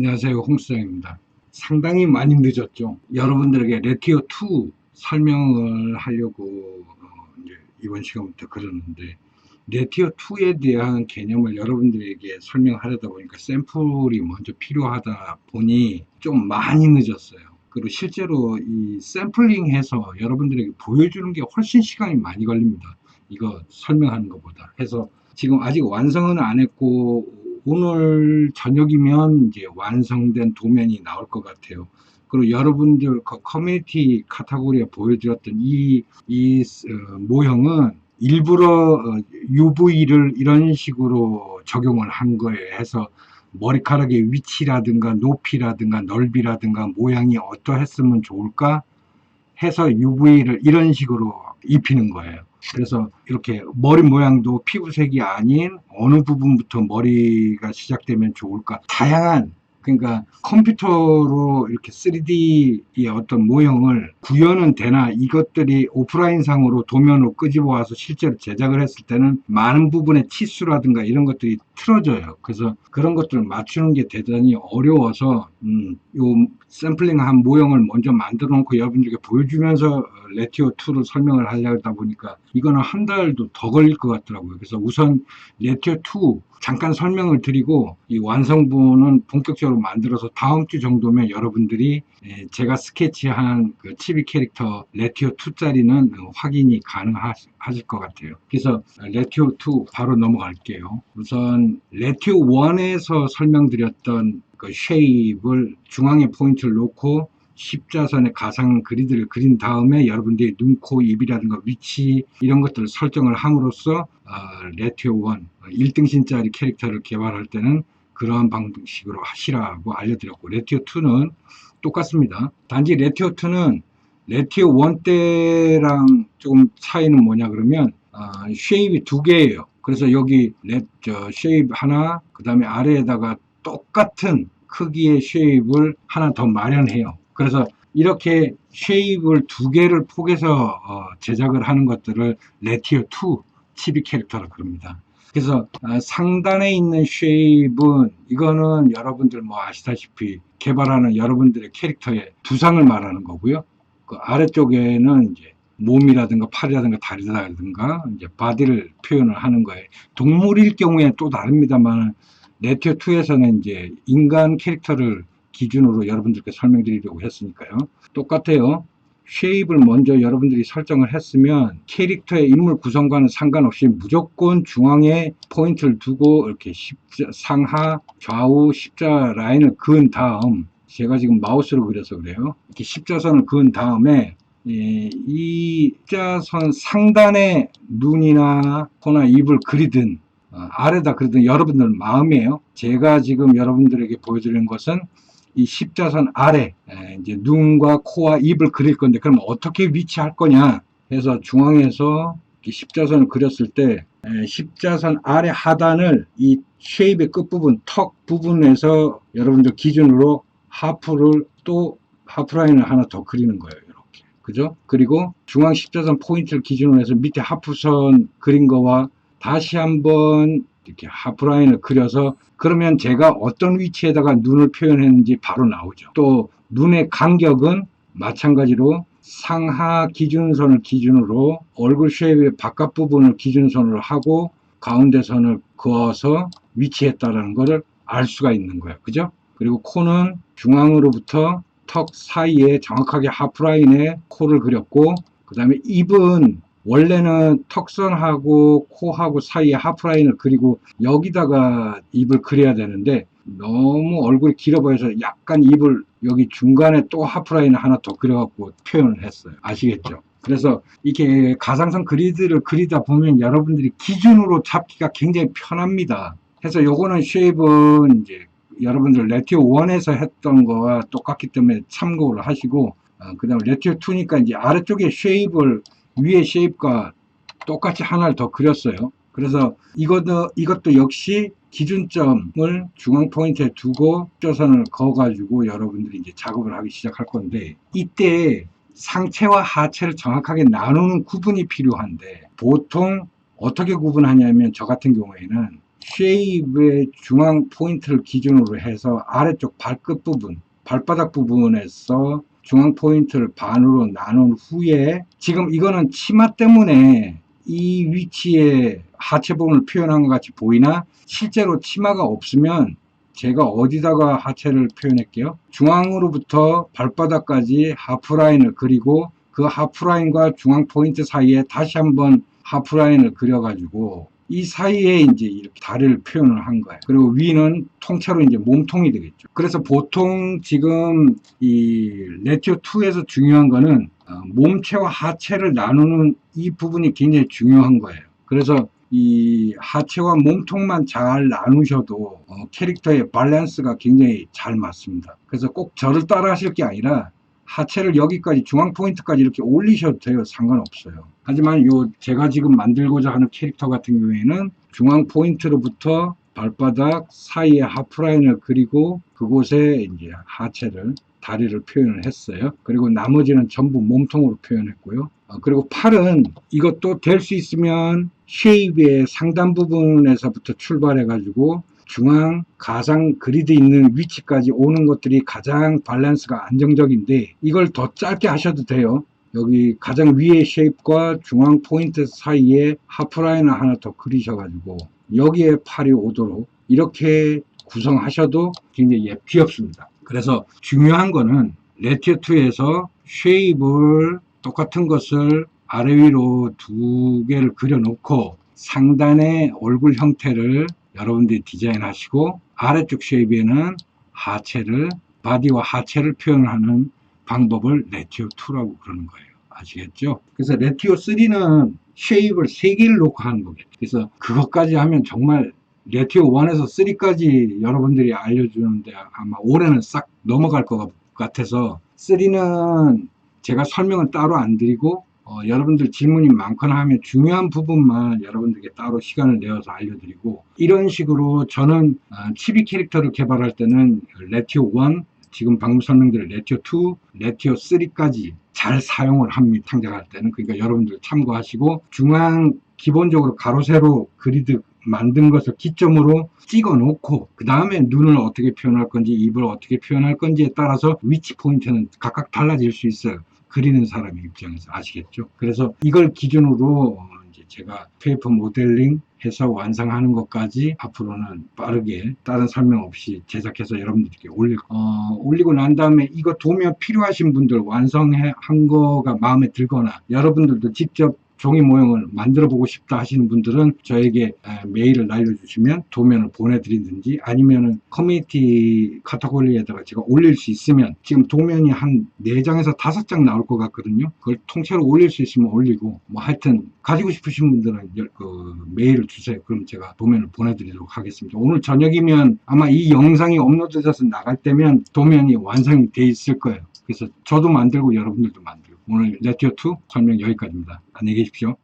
안녕하세요. 홍수장입니다. 상당히 많이 늦었죠. 여러분들에게 레티오 2 설명을 하려고 어, 이제 이번 시간부터 그러는데 레티오 2에 대한 개념을 여러분들에게 설명하려다 보니까 샘플이 먼저 필요하다 보니 좀 많이 늦었어요. 그리고 실제로 이 샘플링 해서 여러분들에게 보여주는 게 훨씬 시간이 많이 걸립니다. 이거 설명하는 것보다. 해서 지금 아직 완성은 안 했고 오늘 저녁이면 이제 완성된 도면이 나올 것 같아요. 그리고 여러분들 그 커뮤니티 카테고리에 보여드렸던 이, 이 어, 모형은 일부러 어, UV를 이런 식으로 적용을 한 거예요. 해서 머리카락의 위치라든가 높이라든가 넓이라든가 모양이 어떠했으면 좋을까 해서 UV를 이런 식으로 입히는 거예요. 그래서 이렇게 머리 모양도 피부색이 아닌 어느 부분부터 머리가 시작되면 좋을까. 다양한 그러니까 컴퓨터로 이렇게 3D의 어떤 모형을 구현은 되나 이것들이 오프라인 상으로 도면으로 끄집어 와서 실제로 제작을 했을 때는 많은 부분의 치수라든가 이런 것들이 틀어져요. 그래서 그런 것들을 맞추는 게 대단히 어려워서 음, 요 샘플링한 모형을 먼저 만들어 놓고 여러분들에게 보여주면서 레티오 2를 설명을 하려 다 보니까 이거는 한 달도 더 걸릴 것 같더라고요. 그래서 우선 레티오 2 잠깐 설명을 드리고 이 완성본은 본격적으로 만들어서 다음 주 정도면 여러분들이 예, 제가 스케치한 그 치비 캐릭터 레티오 2짜리는 확인이 가능하실 것 같아요. 그래서 레티오 2 바로 넘어갈게요. 우선 레티오 1에서 설명드렸던 그 쉐입을 중앙에 포인트를 놓고 십자선의 가상 그리드를 그린 다음에 여러분들이 눈, 코, 입이라든가 위치 이런 것들을 설정을 함으로써 어, 레티오 1 1등신짜리 캐릭터를 개발할 때는 그러한 방식으로 하시라고 알려드렸고 레티오 2는 똑같습니다. 단지 레티오 2는 레티오 1 때랑 조금 차이는 뭐냐 그러면 어, 쉐입이 두 개예요. 그래서 여기 레, 저, 쉐입 하나 그 다음에 아래에다가 똑같은 크기의 쉐입을 하나 더 마련해요. 그래서 이렇게 쉐입을 두 개를 포개서 어, 제작을 하는 것들을 레티어 2 치비 캐릭터라 그럽니다. 그래서 어, 상단에 있는 쉐입은 이거는 여러분들 뭐 아시다시피 개발하는 여러분들의 캐릭터의 두상을 말하는 거고요. 그 아래쪽에는 이제 몸이라든가 팔이라든가 다리라든가 이제 바디를 표현을 하는 거예요. 동물일 경우에 또 다릅니다만 레티어 2에서는 이제 인간 캐릭터를 기준으로 여러분들께 설명드리려고 했으니까요. 똑같아요. 쉐입을 먼저 여러분들이 설정을 했으면 캐릭터의 인물 구성과는 상관없이 무조건 중앙에 포인트를 두고 이렇게 십자, 상하, 좌우 십자 라인을 그은 다음 제가 지금 마우스로 그려서 그래요. 이렇게 십자선을 그은 다음에 이, 이 십자선 상단에 눈이나 코나 입을 그리든 어, 아래다 그리든 여러분들 마음이에요. 제가 지금 여러분들에게 보여드리는 것은 이 십자선 아래 이제 눈과 코와 입을 그릴 건데 그럼 어떻게 위치할 거냐 해서 중앙에서 십자선을 그렸을 때 십자선 아래 하단을 이 쉐입의 끝부분 턱 부분에서 여러분들 기준으로 하프를 또 하프라인을 하나 더 그리는 거예요 그죠 그리고 중앙 십자선 포인트를 기준으로 해서 밑에 하프선 그린 거와 다시 한번 이렇게 하프라인을 그려서 그러면 제가 어떤 위치에다가 눈을 표현했는지 바로 나오죠. 또 눈의 간격은 마찬가지로 상하 기준선을 기준으로 얼굴 쉐입의 바깥 부분을 기준선으로 하고 가운데 선을 그어서 위치했다라는 것을 알 수가 있는 거예요. 그죠? 그리고 코는 중앙으로부터 턱 사이에 정확하게 하프라인에 코를 그렸고 그 다음에 입은 원래는 턱선하고 코하고 사이에 하프라인을 그리고 여기다가 입을 그려야 되는데 너무 얼굴이 길어 보여서 약간 입을 여기 중간에 또 하프라인을 하나 더 그려갖고 표현을 했어요. 아시겠죠? 그래서 이렇게 가상선 그리드를 그리다 보면 여러분들이 기준으로 잡기가 굉장히 편합니다. 그래서 요거는 쉐입은 이제 여러분들 레티오 1에서 했던 거와 똑같기 때문에 참고를 하시고 어, 그 다음에 레티오 2니까 이제 아래쪽에 쉐입을 위에 쉐입과 똑같이 하나를 더 그렸어요. 그래서 이것도, 이것도 역시 기준점을 중앙 포인트에 두고 쪄선을 그어 가지고 여러분들이 이제 작업을 하기 시작할 건데 이때 상체와 하체를 정확하게 나누는 구분이 필요한데 보통 어떻게 구분하냐면 저 같은 경우에는 쉐입의 중앙 포인트를 기준으로 해서 아래쪽 발끝 부분, 발바닥 부분에서 중앙 포인트를 반으로 나눈 후에 지금 이거는 치마 때문에 이 위치에 하체 부분을 표현한 것 같이 보이나 실제로 치마가 없으면 제가 어디다가 하체를 표현할게요. 중앙으로부터 발바닥까지 하프라인을 그리고 그 하프라인과 중앙 포인트 사이에 다시 한번 하프라인을 그려가지고 이 사이에 이제 이렇게 다리를 표현을 한 거예요. 그리고 위는 통째로 이제 몸통이 되겠죠. 그래서 보통 지금 이 레티오 2에서 중요한 거는 어, 몸체와 하체를 나누는 이 부분이 굉장히 중요한 거예요. 그래서 이 하체와 몸통만 잘 나누셔도 어, 캐릭터의 밸런스가 굉장히 잘 맞습니다. 그래서 꼭 저를 따라 하실 게 아니라 하체를 여기까지 중앙 포인트까지 이렇게 올리셔도 돼요. 상관없어요. 하지만 요 제가 지금 만들고자 하는 캐릭터 같은 경우에는 중앙 포인트로부터 발바닥 사이에 하프라인을 그리고 그곳에 이제 하체를 다리를 표현을 했어요. 그리고 나머지는 전부 몸통으로 표현했고요. 어, 그리고 팔은 이것도 될 수 있으면 쉐입의 상단 부분에서부터 출발해 가지고 중앙 가상 그리드 있는 위치까지 오는 것들이 가장 밸런스가 안정적인데 이걸 더 짧게 하셔도 돼요. 여기 가장 위의 쉐입과 중앙 포인트 사이에 하프라인을 하나 더 그리셔가지고 여기에 팔이 오도록 이렇게 구성하셔도 굉장히 예, 귀엽습니다. 그래서 중요한 거는 레티어 2에서 쉐입을 똑같은 것을 아래 위로 두 개를 그려놓고 상단의 얼굴 형태를 여러분들이 디자인하시고 아래쪽 쉐입에는 하체를 바디와 하체를 표현하는 방법을 레티오 2라고 그러는 거예요. 아시겠죠? 그래서 레티오 3는 쉐입을 3개를 놓고 하는 거겠죠. 그래서 그것까지 하면 정말 레티오 1에서 3까지 여러분들이 알려주는데 아마 올해는 싹 넘어갈 것 같아서 3는 제가 설명을 따로 안 드리고 어, 여러분들 질문이 많거나 하면 중요한 부분만 여러분들께 따로 시간을 내어서 알려드리고 이런 식으로 저는 어, 치비 캐릭터를 개발할 때는 레티오 1 지금 방금 설명드린 레티오 2, 레티오 3까지 잘 사용을 합니다. 창작할 때는 그러니까 여러분들 참고하시고 중앙 기본적으로 가로 세로 그리드 만든 것을 기점으로 찍어 놓고 그 다음에 눈을 어떻게 표현할 건지 입을 어떻게 표현할 건지에 따라서 위치 포인트는 각각 달라질 수 있어요. 그리는 사람의 입장에서 아시겠죠? 그래서 이걸 기준으로 어, 이제 제가 페이퍼 모델링 해서 완성하는 것까지 앞으로는 빠르게 다른 설명 없이 제작해서 여러분들께 올릴 어, 올리고 난 다음에 이거 도면 필요하신 분들 완성한 거가 마음에 들거나 여러분들도 직접 종이 모형을 만들어 보고 싶다 하시는 분들은 저에게 에, 메일을 날려주시면 도면을 보내드리든지 아니면은 커뮤니티 카테고리에다가 제가 올릴 수 있으면 지금 도면이 한 4장에서 5장 나올 것 같거든요. 그걸 통째로 올릴 수 있으면 올리고 뭐 하여튼 가지고 싶으신 분들은 여- 그 메일을 주세요. 그럼 제가 도면을 보내드리도록 하겠습니다. 오늘 저녁이면 아마 이 영상이 업로드돼서 나갈 때면 도면이 완성이 돼 있을 거예요. 그래서 저도 만들고 여러분들도 만들고 오늘 레티오2 설명 여기까지입니다. 안녕히 계십시오.